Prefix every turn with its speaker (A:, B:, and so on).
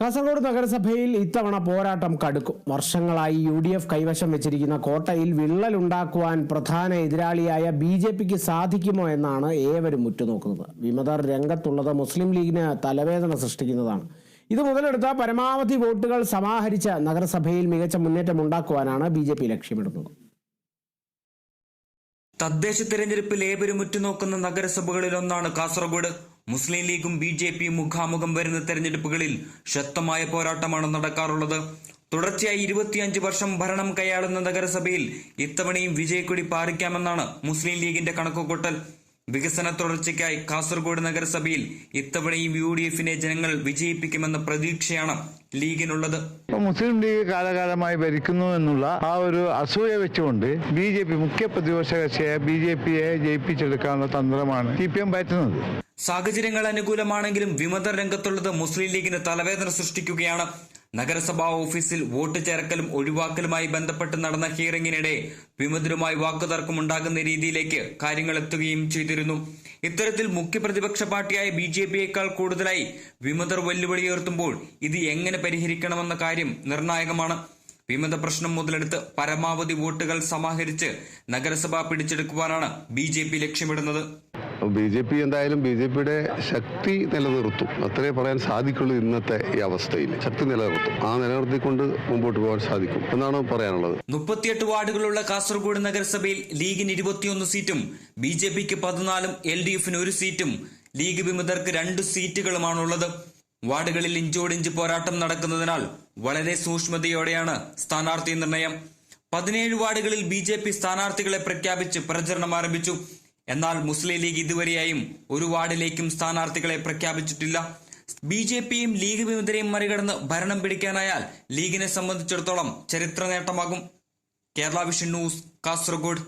A: കാസർഗോഡ് നഗരസഭയിൽ ഇത്തവണ പോരാട്ടം കടുക്കും. വർഷങ്ങളായി യു ഡി എഫ് കൈവശം വെച്ചിരിക്കുന്ന കോട്ടയിൽ വിള്ളലുണ്ടാക്കുവാൻ പ്രധാന എതിരാളിയായ ബി ജെ പിക്ക് സാധിക്കുമോ എന്നാണ് ഏവരും ഉറ്റുനോക്കുന്നത്. വിമതർ രംഗത്തുള്ളത് മുസ്ലിം ലീഗിന് തലവേദന സൃഷ്ടിക്കുന്നതാണ്. ഇത് മുതലെടുത്ത പരമാവധി വോട്ടുകൾ സമാഹരിച്ച് നഗരസഭയിൽ മികച്ച മുന്നേറ്റം ഉണ്ടാക്കുവാനാണ് ബി ജെ പി ലക്ഷ്യമിടുന്നത്.
B: തദ്ദേശ തെരഞ്ഞെടുപ്പിൽ ഏവരും ഉറ്റുനോക്കുന്ന നഗരസഭകളിലൊന്നാണ് കാസർഗോഡ്. മുസ്ലിം ലീഗും ബി ജെ പിയും മുഖാമുഖം വരുന്ന തെരഞ്ഞെടുപ്പുകളിൽ ശക്തമായ പോരാട്ടമാണ് നടക്കാറുള്ളത്. തുടർച്ചയായി ഇരുപത്തിയഞ്ച് വർഷം ഭരണം കൈയാളുന്ന നഗരസഭയിൽ ഇത്തവണയും വിജയക്കൊടി പാറിക്കാമെന്നാണ് മുസ്ലിം ലീഗിന്റെ കണക്കുകൂട്ടൽ. വികസന തുടർച്ചയ്ക്കായി കാസർഗോഡ് നഗരസഭയിൽ ഇത്തവണയും യു ഡി എഫിനെ ജനങ്ങൾ വിജയിപ്പിക്കുമെന്ന പ്രതീക്ഷയാണ് ലീഗിനുള്ളത്.
C: മുസ്ലിം ലീഗ് കാലകാലമായി ഭരിക്കുന്നു എന്നുള്ള ആ ഒരു അസൂയ വെച്ചുകൊണ്ട് ബി ജെ പി മുഖ്യ പ്രതിപക്ഷ കക്ഷിയായ ബി ജെ പിയെ ജയിപ്പിച്ചെടുക്കാനുള്ള തന്ത്രമാണ് സി പി എം പയറ്റുന്നത്
B: സാഹചര്യങ്ങൾ അനുകൂലമാണെങ്കിലും വിമത രംഗത്തുള്ളത് മുസ്ലിം ലീഗിന് തലവേദന സൃഷ്ടിക്കുകയാണ്. നഗരസഭാ ഓഫീസിൽ വോട്ട് ചേർക്കലും ഒഴിവാക്കലുമായി ബന്ധപ്പെട്ട് നടന്ന ഹിയറിംഗിനിടെ വിമതരുമായി വാക്കുതർക്കമുണ്ടാകുന്ന രീതിയിലേക്ക് കാര്യങ്ങൾ എത്തുകയും ചെയ്തിരുന്നു. ഇത്തരത്തിൽ മുഖ്യ പ്രതിപക്ഷ പാർട്ടിയായ ബി ജെ പിയേക്കാൾ കൂടുതലായി വിമതർ വെല്ലുവിളിയുയർത്തുമ്പോൾ ഇത് എങ്ങനെ പരിഹരിക്കണമെന്ന കാര്യം നിർണായകമാണ്. വിമത പ്രശ്നം മുതലെടുത്ത് പരമാവധി വോട്ടുകൾ സമാഹരിച്ച് നഗരസഭ പിടിച്ചെടുക്കുവാനാണ് ബി ലക്ഷ്യമിടുന്നത്.
D: ബി ജെ പി എന്തായാലും ബി ജെ പിയുടെ ശക്തി നിലനിർത്തും. അത്രേ പറയാൻ സാധിക്കുള്ളൂ ഇന്നത്തെ ഈ അവസ്ഥയിൽ. ശക്തി നിലനിർത്തും. ആ നിലനിർത്തിക്കൊണ്ട് മുമ്പോട്ട് പോകാൻ സാധിക്കും എന്നാണ് പറയാനുള്ളത്.
B: മുപ്പത്തിയെട്ട് വാർഡുകളുള്ള കാസർഗോഡ് നഗരസഭയിൽ ലീഗിന് ഇരുപത്തിയൊന്ന് സീറ്റും ബി ജെ പിക്ക് പതിനാലും എൽ ഡി എഫിന് ഒരു സീറ്റും ലീഗ് വിമതർക്ക് രണ്ട് സീറ്റുകളുമാണുള്ളത്. വാർഡുകളിൽ ഇഞ്ചോടിഞ്ച് പോരാട്ടം നടക്കുന്നതിനാൽ വളരെ സൂക്ഷ്മതയോടെയാണ് സ്ഥാനാർത്ഥി നിർണയം. പതിനേഴ് വാർഡുകളിൽ ബി ജെ പി സ്ഥാനാർത്ഥികളെ പ്രഖ്യാപിച്ച് പ്രചരണം ആരംഭിച്ചു. എന്നാൽ മുസ്ലിം ലീഗ് ഇതുവരെയായും ഒരു വാർഡിലേക്കും സ്ഥാനാർത്ഥികളെ പ്രഖ്യാപിച്ചിട്ടില്ല. ബി ജെ പിയും ലീഗ് വിമതരെയും മറികടന്ന് ഭരണം പിടിക്കാനായാൽ ലീഗിനെ സംബന്ധിച്ചിടത്തോളം ചരിത്ര നേട്ടമാകും. Kerala vision news Kasaragod.